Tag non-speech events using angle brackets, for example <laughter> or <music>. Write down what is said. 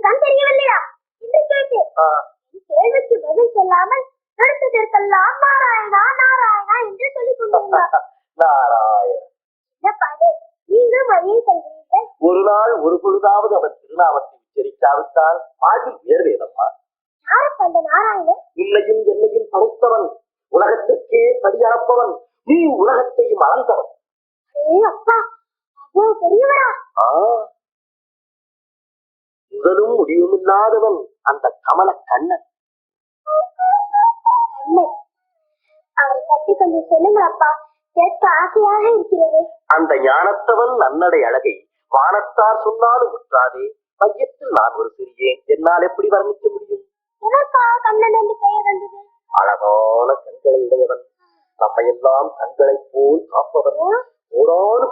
கண் தெரியவில்லையா? என்று என் கேள்விக்கு பதில் சொல்லாமல் நடத்ததற்கெல்லாம் நாராயணா நாராயணா என்று சொல்லிக் கொண்டிருந்தார். <laughs> நாராயண? நீங்களும் ஒரு நாள் ஒரு பொழுதாவது அவன் திருநாமத்தை உச்சரிக்காவிட்டால் பாடி உயர்வேதம்மா யாரப்பா அந்த நாராயணன்? உன்னையும் என்னையும் படைத்தவன் உலகத்திற்கே படியளப்பவன் நீ உலகத்தையும் அளந்தவன். ஏ அப்பா அவ்வளவு பெரியவரா? ஆ முதலும் முடிவும் இல்லாதவன் அந்த கமல கண்ணன். கண்ணன். அவரை பத்தி கொஞ்சம் சொல்லுங்க அப்பா. கேட்க ஆசையாக இருக்கிறது. அந்த ஞானத்தவன் நன்னடை அழகை வானத்தார் சொன்னாலும் முற்றாதே மையத்தில் நான் ஒரு சிறியேன். என்னால் எப்படி வர்ணிக்க முடியும்? எதற்காக கண்ணன் என்று பெயர் வந்தது? அழகான கண்களை உடையவன். நம்மையெல்லாம் கண்களைப் போல் காப்பவன். கோடானு